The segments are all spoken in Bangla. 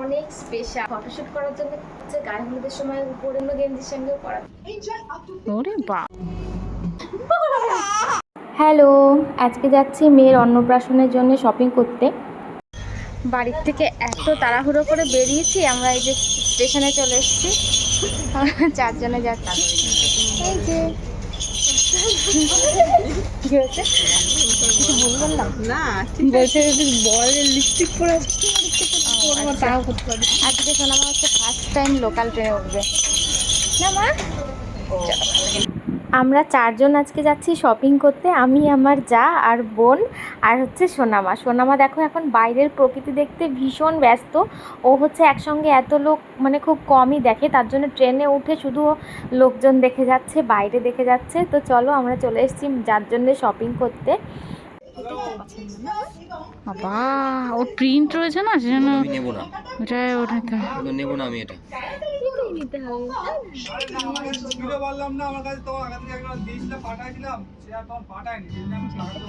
অনেক স্পেশাল ফটোশুট করার জন্য হচ্ছে গায়ে হলুদের সময় উপরে অন্য গেঞ্জির সঙ্গেও করা ওরে বা হ্যালো আজকে যাচ্ছি মেয়ের অন্নপ্রাশনের জন্য শপিং করতে। বাড়ির থেকে এত তাড়াহুড়ো করে বেরিয়েছি আমরা এই যে স্টেশনে চলে এসেছি। চারজনে যাচ্ছি। এই যে কি হয়েছে কিছু না বলছে যদি বল লিপস্টিক পরে তাও করতে পারি আজকে সোনামা হচ্ছে ফার্স্ট টাইম লোকাল ট্রেনে উঠবে। না মা? আমরা চারজন আজকে যাচ্ছি শপিং করতে আমি আমার যা আর বোন আর হচ্ছে সোনামা। সোনামা দেখো এখন বাইরের প্রকৃতি দেখতে ভীষণ ব্যস্ত। ও হচ্ছে একসঙ্গে এত লোক মানে খুব কমই দেখে তার জন্য ট্রেনে উঠে শুধু লোকজন দেখে যাচ্ছে বাইরে দেখে যাচ্ছে। তো চলো আমরা চলে এসেছি যার জন্য শপিং করতে। বাবা ওর প্রিন্ট রয়েছে না সেজন্য আমি নেব না। ওটা নেব না আমি এটা। নিতে হবে বললাম না আমার কাছে তোমার আগে থেকে একবার দিয়েছিলাম পাঠাইছিলাম সে তোমার পাঠায়নি আমি টাকাটা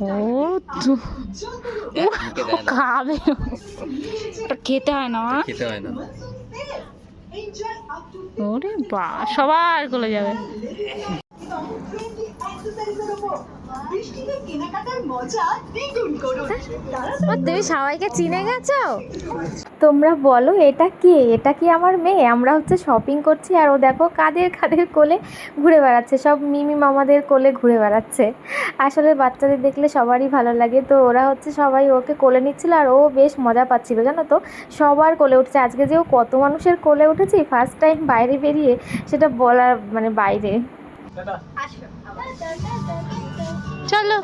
ও তো। মুখে খাবে। ওটা খেতে হয় না? খেতে হয় না। ওরে বা সবার গলে যাবে। তুমি সবাইকে চিনে গেছো? তোমরা বলো, এটা কি? এটা কি আমার মেয়ে? আমরা হচ্ছে শপিং করছি আর ও দেখো কাদের কাদের কোলে ঘুরে বেড়াচ্ছে। সব মিমি মামাদের কোলে ঘুরে বেড়াচ্ছে। আসলে বাচ্চাদের দেখলে সবারই ভালো লাগে। তো ওরা হচ্ছে সবাই ওকে কোলে নিচ্ছিল আর ও বেশ মজা পাচ্ছিল, জানো তো? সবার কোলে উঠছে। আজকে যে ও কত মানুষের কোলে উঠেছি ফার্স্ট টাইম বাইরে বেরিয়ে সেটা বলার মানে বাইরে। চলো।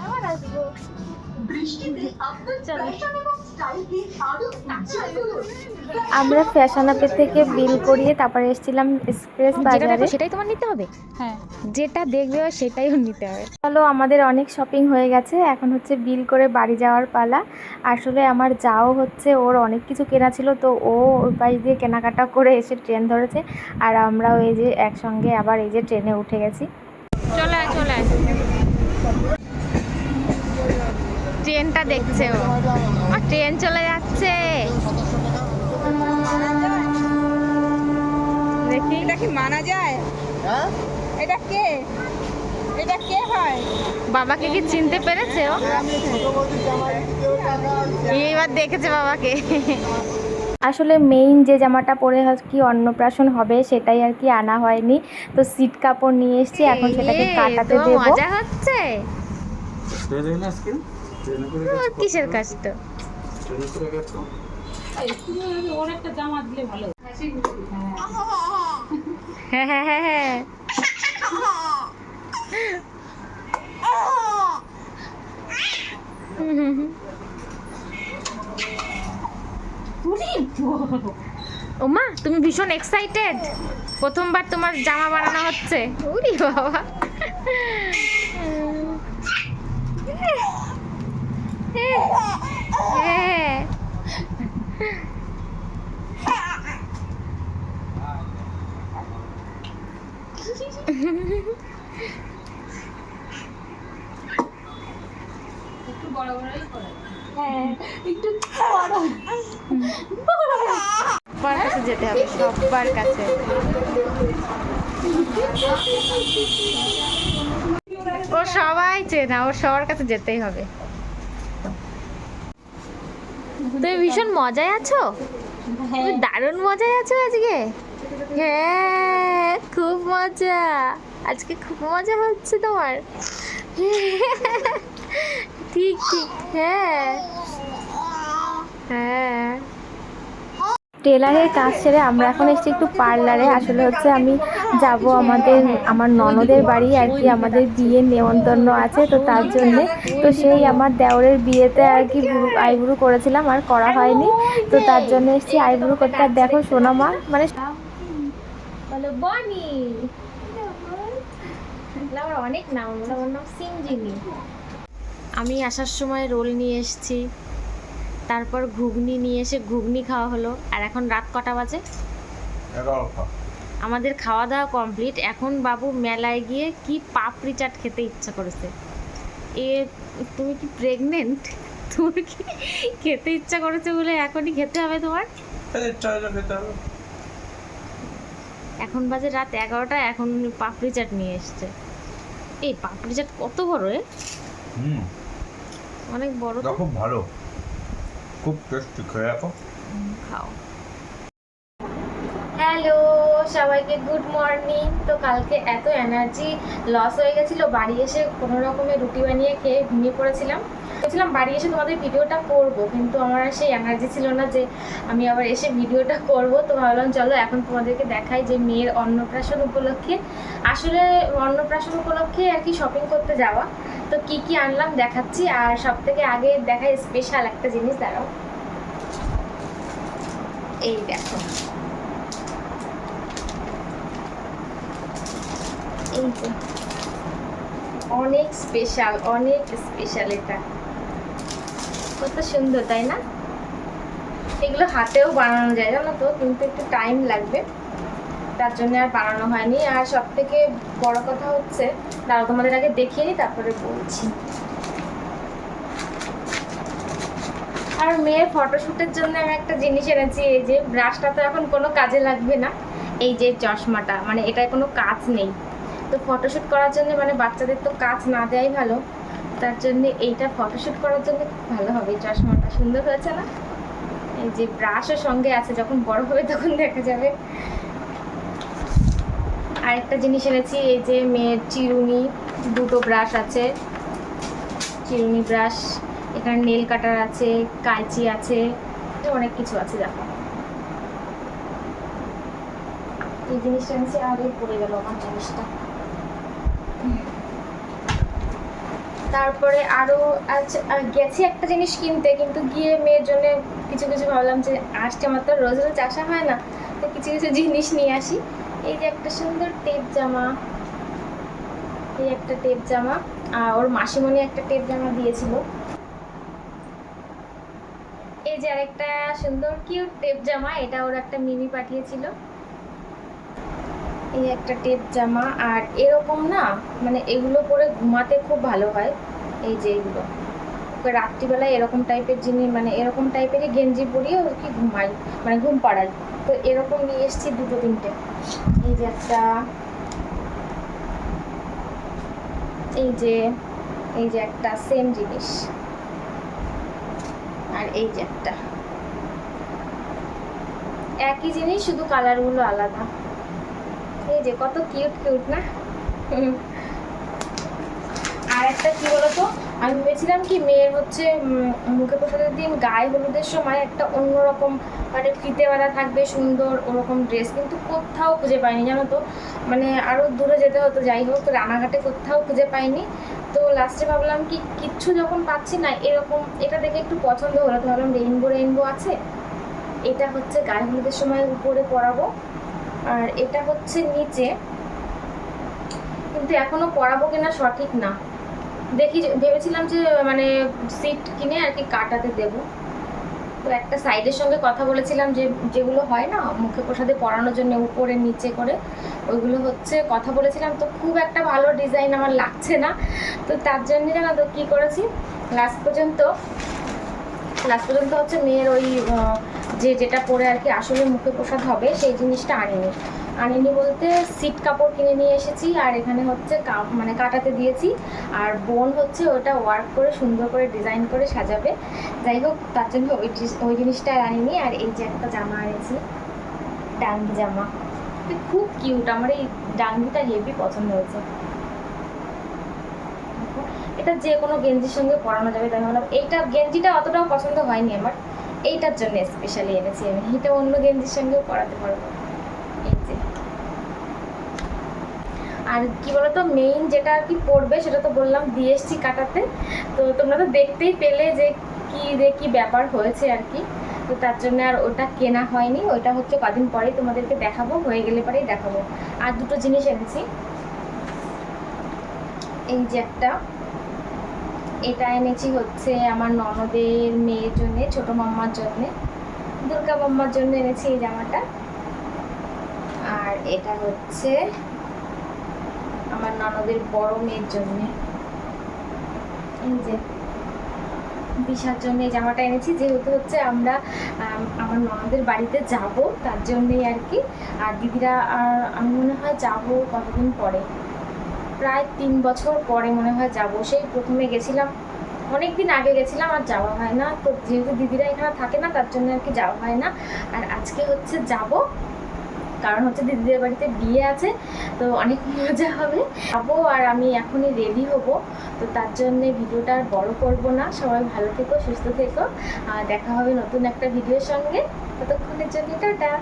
আমরা ফ্যাশন আপের থেকে বিল করিয়ে তারপরে এসেছিলাম এক্সপ্রেস বাজারে। সেটাই তোমার নিতে হবে? হ্যাঁ। যেটা দেখবে সেটাই নিতে হবে। চলো আমাদের অনেক শপিং হয়ে গেছে। এখন হচ্ছে বিল করে বাড়ি যাওয়ার পালা। আসলে আমার যাও হচ্ছে ওর অনেক কিছু কেনা ছিল তো ও ওই পাশ দিয়ে কেনাকাটা করে এসে ট্রেন ধরেছে। আর আমরাও এই যে একসঙ্গে আবার এই যে ট্রেনে উঠে গেছি। চলে ট্রেনটা দেখছে ও। আর ট্রেন চলে যাচ্ছে। দেখি। এটা কি মানা যায়? এটা কে? এটা কে হয়? বাবাকে কি চিনতে পেরেছে ও? এইবার দেখেছে বাবাকে। আসলে মেইন যে জামাটা পরে আর কি অন্নপ্রাশন হবে সেটাই আর কি আনা হয়নি। তো সিট কাপড় নিয়ে এসেছি এখন সেটাকে কাটাতে তো দেবো। মজা হচ্ছে। কিসের কাজটা হ্যাঁ হ্যাঁ হ্যাঁ হ্যাঁ ওমা তুমি ভীষণ এক্সাইটেড প্রথমবার তোমার জামা বানানো হচ্ছে। উরি বাবা। হ্যাঁ সবার কাছে যেতে হবে সবার কাছে। ও সবাই চেনা ও সবার কাছে যেতেই হবে। তুমি ভীষণ মজায় আছো? তুমি দারুণ মজায় আছো আজকে? হ্যাঁ খুব মজা। আজকে খুব মজা হচ্ছে তোমার। ঠিক ঠিক হ্যাঁ। হ্যাঁ। টেলারের কাজ সেরে আমরা এখন এসেছি একটু পার্লারে। আসলে হচ্ছে আমি যাব আমাদের আমার ননদের বাড়ি আর কি আমাদের বিয়ের নেমন্তন্ন আছে তো তার জন্যে। তো সেই আমার দেওরের বিয়েতে আর কি আইব্রু করেছিলাম আর করা হয়নি। তো তার জন্য এসেছি আইব্রু করতে। আর দেখো সোনা মা মানে বনি। আমার অনেক নাম আমার নাম আমি আসার সময় রোল নিয়ে এসেছি। তারপর ঘুগনি নিয়ে এসে ঘুগনি খাওয়া হলো। আর এখন রাত কটা বাজে? আমাদের খাওয়া দাওয়া কমপ্লিট। এখন বাবু মেলায় গিয়ে কি পাপড়ি চাট খেতে ইচ্ছা করেছে? এ তুমি কি প্রেগনেন্ট তোমার কি খেতে ইচ্ছা করেছে বলে এখনই খেতে হবে তোমার? এখন বাজে রাত এগারোটা এখন পাপড়ি চাট নিয়ে এসছে। এই পাপড়ি চাট কত বড় এ? হুম। অনেক বড় তো। খুব ভালো। খুব টেস্টি খেয়ে রাখো খাও। হ্যালো সবাইকে গুড মর্নিং তো কালকে এত এনার্জি লস হয়ে গেছিল বাড়ি এসে কোনো রকমের রুটি বানিয়ে খেয়ে ঘুমিয়ে পড়েছিলাম। ভেবেছিলাম বাড়ি এসে তোমাদের ভিডিওটা করব কিন্তু আমার সেই এনার্জি ছিল না যে আমি আবার এসে ভিডিওটা করব। তো ভাবলাম চলো এখন তোমাদেরকে দেখাই যে মেয়ের অন্নপ্রাশন উপলক্ষে। আসলে অন্নপ্রাশন উপলক্ষে আর কি শপিং করতে যাওয়া। তো কি কি আনলাম দেখাচ্ছি, আর সব থেকে আগে দেখাই স্পেশাল একটা জিনিস, দাঁড়াও। এই দেখো। এই যে। অনেক স্পেশাল অনেক স্পেশাল এটা। কত সুন্দর, তাই না? এগুলো হাতেও বানানো যায়, জানো তো? কিন্তু একটু টাইম লাগবে। তার জন্য আর বানানো হয়নি। আর সব থেকে বড় কথা হচ্ছে, দাঁড়াও তোমাদের আগে দেখিয়ে নিই তারপরে বলছি। আর মেয়ের ফটোশ্যুটের জন্য আমি একটা জিনিস এনেছি, এই যে ব্রাশটা তো এখন কোনো কাজে লাগবে না। এই যে চশমাটা মানে এটায় কোনো কাজ নেই। তো ফটোশ্যুট করার জন্য মানে বাচ্চাদের তো কাজ না দেওয়াই ভালো। তার জন্য এইটা ফটোশ্যুট করার জন্য খুব ভালো হবে। চশমাটা সুন্দর হয়েছে না? এই যে ব্রাশও সঙ্গে আছে, যখন বড় হবে তখন দেখা যাবে। আরেকটা জিনিস এনেছি, এই যে মেয়ের চিরুনি, দুটো ব্রাশ আছে। চিরুনি ব্রাশ, এখানে নেল কাটার আছে, কাঁচি আছে অনেক কিছু আছে, দেখো। এই জিনিসটা এনেছি এই পড়ে গেল আমার জিনিসটা। তারপরে আরও আচ্ছা গেছি একটা জিনিস কিনতে, কিন্তু গিয়ে মেয়ের জন্য কিছু কিছু ভাবলাম যে আসছে আমার তো রোজ রোজ আসা হয় না, তো কিছু কিছু জিনিস নিয়ে আসি। এই যে একটা সুন্দর টেপ জামা, এই একটা টেপ জামা, আর ওর মাসিমণি একটা টেপ জামা দিয়েছিল। এই যে আরেকটা সুন্দর কিউট টেপ জামা, এটা ওর একটা মিমি পাঠিয়েছিল। এই একটা টেপ জামা, আর এরকম না মানে এগুলো পরে ঘুমাতে খুব ভালো হয়। এই যে এগুলো। ওকে রাত্রিবেলায় এরকম টাইপের জিনিস মানে এরকম টাইপেরই গেঞ্জি পরিয়ে ওর কি ঘুমাই মানে ঘুম পাড়াই তো এরকম নিয়ে এসেছি দুটো তিনটে। এই যে একটা, এই যে এই যে একটা সেম জিনিস। আর এই যে একটা। একই জিনিস, শুধু কালারগুলো আলাদা। এই যে কত কিউট কিউট না? একটা কি বলতো? আমি ভেবেছিলাম কি মেয়ের হচ্ছে মুখে প্রসাদের দিন গায়ে হলুদের সময় একটা অন্যরকম মানে ফিতেওয়ালা থাকবে, সুন্দর ওরকম ড্রেস কিন্তু কোথাও খুঁজে পাইনি, জানো তো? মানে আরও দূরে যেতে হতো, যাই হোক, রানাঘাটে কোথাও খুঁজে পাইনি। তো লাস্টে ভাবলাম কি, কিচ্ছু যখন পাচ্ছি না, এরকম, এটা দেখে একটু পছন্দ হলো, তো ভাবলাম রেইনবো রেইনবো আছে। এটা হচ্ছে গায়ে হলুদের সময় উপরে পরাবো, আর এটা হচ্ছে নিচে। কিন্তু এখনও পরাবো কিনা সঠিক না। দেখি ভেবেছিলাম যে মানে সিট কিনে আর কি কাটাতে দেবো। তো একটা সাইডের সঙ্গে কথা বলেছিলাম যে, যেগুলো হয় না, মুখে প্রসাদে পরানোর জন্য উপরে, নিচে করে, ওইগুলো হচ্ছে কথা বলেছিলাম। তো খুব একটা ভালো ডিজাইন আমার লাগছে না। তো তার জন্য জানো তো কী করেছি? লাস্ট পর্যন্ত লাস্ট পর্যন্ত হচ্ছে মেয়ের ওই যে, যেটা পরে আর কি আসলে মুখে প্রসাদ হবে, সেই জিনিসটা আনিনি। আনিনি বলতে সিট কাপড় কিনে নিয়ে এসেছি, আর এখানে হচ্ছে মানে কাটাতে দিয়েছি। আর বোন হচ্ছে ওটা ওয়ার্ক করে, সুন্দর করে ডিজাইন করে সাজাবে। যাই হোক, তার জন্য ওই ওই জিনিসটা আনিনি, আর এই যে একটা জামা আনিছি ডাঙ্গি জামা। খুব কিউট, আমার এই ডাঙ্গিটা হেভি পছন্দ হয়েছে। এটা যে কোনো গেঞ্জির সঙ্গে পরানো যাবে, তাই ভাবলাম এইটা, গেঞ্জিটা অতটাও পছন্দ হয়নি আমার। এইটার জন্য স্পেশালি এনেছি আমি, এটা অন্য গেঞ্জির সঙ্গেও পরাতে পারব এই যে আর কি বলতো মেইন যেটা আর কি পড়বে সেটা তো বললাম দিয়ে কাটাতে। তো তোমরা তো দেখতেই পেলে যে কি রে কি ব্যাপার হয়েছে আর কি। তো তার জন্য আর ওটা কেনা হয়নি ওইটা হচ্ছে কদিন পরেই তোমাদেরকে দেখাবো, হয়ে গেলে পরেই দেখাবো। আর দুটো জিনিস এনেছি। এই যে একটা, এটা এনেছি হচ্ছে আমার ননদের মেয়ের জন্য, ছোট মাম্মার জন্য, দুর্গা মাম্মার জন্য এনেছি এই জামাটা। আর এটা হচ্ছে আমার ননদের বড় মেয়ের জন্য। এই যে দিশার জন্য এই জামাটা এনেছি। যেহেতু হচ্ছে আমরা আমার ননদের বাড়িতে যাব, তার জন্যই আর কি। আর দিদিরা আর আমি মনে হয় যাব কতদিন পরে? প্রায় তিন বছর পরে মনে হয় যাব। সেই প্রথমে গেছিলাম অনেক দিন আগে গেছিলাম, আর যাওয়া হয় না। তো যেহেতু দিদিরা এখানে থাকে না, তার জন্য আর কি যাওয়া হয় না। আর আজকে হচ্ছে যাব কারণ হচ্ছে দিদিদের বাড়িতে বিয়ে আছে, তো অনেক মজা হবে। যাব আর আমি এখনই রেডি হব, তো তার জন্যে ভিডিওটা আর বড় করব না। সবাই ভালো থেকো, সুস্থ থেকো। আর দেখা হবে নতুন একটা ভিডিওর সঙ্গে। ততক্ষণের জন্য টাটা।